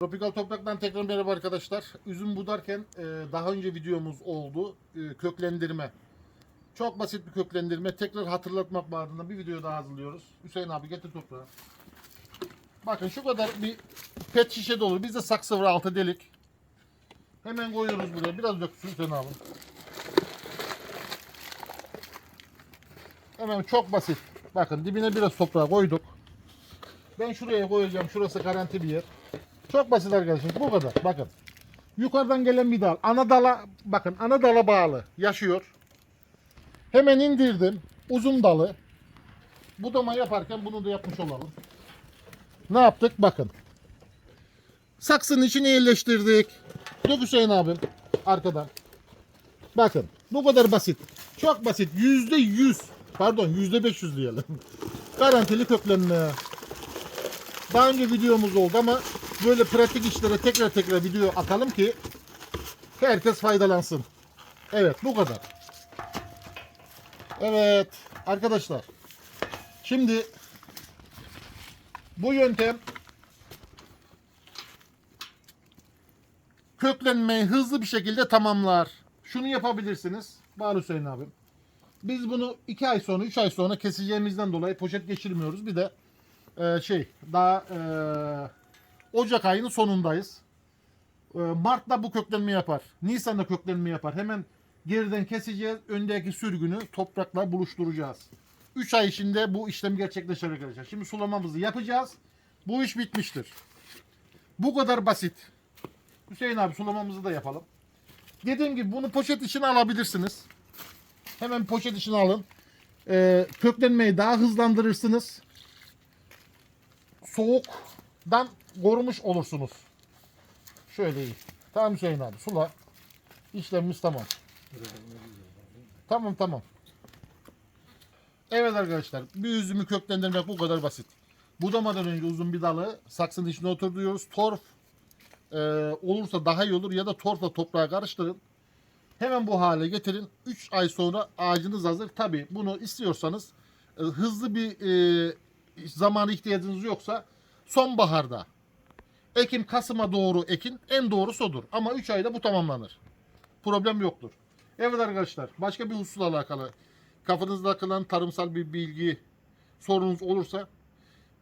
Tropikal Toprak'tan tekrar merhaba arkadaşlar. Üzüm budarken e, daha önce videomuz oldu. E, köklendirme. Çok basit bir köklendirme. Tekrar hatırlatmak babında bir video daha hazırlıyoruz. Hüseyin abi getir toprağı. Bakın şu kadar bir pet şişe dolu. Bizde saksı var altı delik. Hemen koyuyoruz buraya. Biraz dök Hüseyin abi. Hemen çok basit. Bakın dibine biraz toprağı koyduk. Ben şuraya koyacağım. Şurası garanti bir yer. Çok basit arkadaşlar. Bu kadar. Bakın. Yukarıdan gelen bir dal. Ana dala bakın ana dala bağlı. Yaşıyor. Hemen indirdim. Uzun dalı. Budama yaparken bunu da yapmış olalım. Ne yaptık? Bakın. Saksının içine yerleştirdik. Dök Hüseyin abim. Arkadan. Bakın. Bu kadar basit. Çok basit. Yüzde yüz. Pardon yüzde beş yüz diyelim. Garantili köklenme. Daha önce videomuz oldu ama böyle pratik işlere tekrar tekrar video atalım ki herkes faydalansın. Evet bu kadar. Evet arkadaşlar. Şimdi bu yöntem köklenmeyi hızlı bir şekilde tamamlar. Şunu yapabilirsiniz. Bağlı Hüseyin abim. Biz bunu 2 ay sonra 3 ay sonra keseceğimizden dolayı poşet geçirmiyoruz. Bir de e, şey daha e, Ocak ayının sonundayız. E, Mart'ta bu köklenme yapar. Nisan'da köklenme yapar. Hemen geriden keseceğiz. Öndeki sürgünü toprakla buluşturacağız. 3 ay içinde bu işlem gerçekleşir arkadaşlar. Şimdi sulamamızı yapacağız. Bu iş bitmiştir. Bu kadar basit. Hüseyin abi sulamamızı da yapalım. Dediğim gibi bunu poşet içine alabilirsiniz. Hemen poşet içine alın. Ee, köklenmeyi daha hızlandırırsınız. Soğuktan korumuş olursunuz. Şöyle iyi. Tamam Hüseyin abi sula. İşlemimiz tamam. Tamam tamam. Evet arkadaşlar bir üzümü köklendirmek bu kadar basit. Budamadan önce uzun bir dalı saksının içine oturtuyoruz. Torf e, olursa daha iyi olur ya da torfla toprağa karıştırın. Hemen bu hale getirin. 3 ay sonra ağacınız hazır. Tabi bunu istiyorsanız e, hızlı bir e, zamana ihtiyacınız yoksa sonbaharda Ekim Kasım'a doğru ekin en doğrusu odur. Ama 3 ayda bu tamamlanır. Problem yoktur. Evet arkadaşlar başka bir hususla alakalı kafanızda kalan tarımsal bir bilgi sorunuz olursa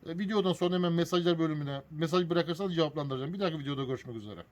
e, videodan sonra hemen mesajlar bölümüne mesaj bırakırsanız cevaplandıracağım. Bir dahaki videoda görüşmek üzere.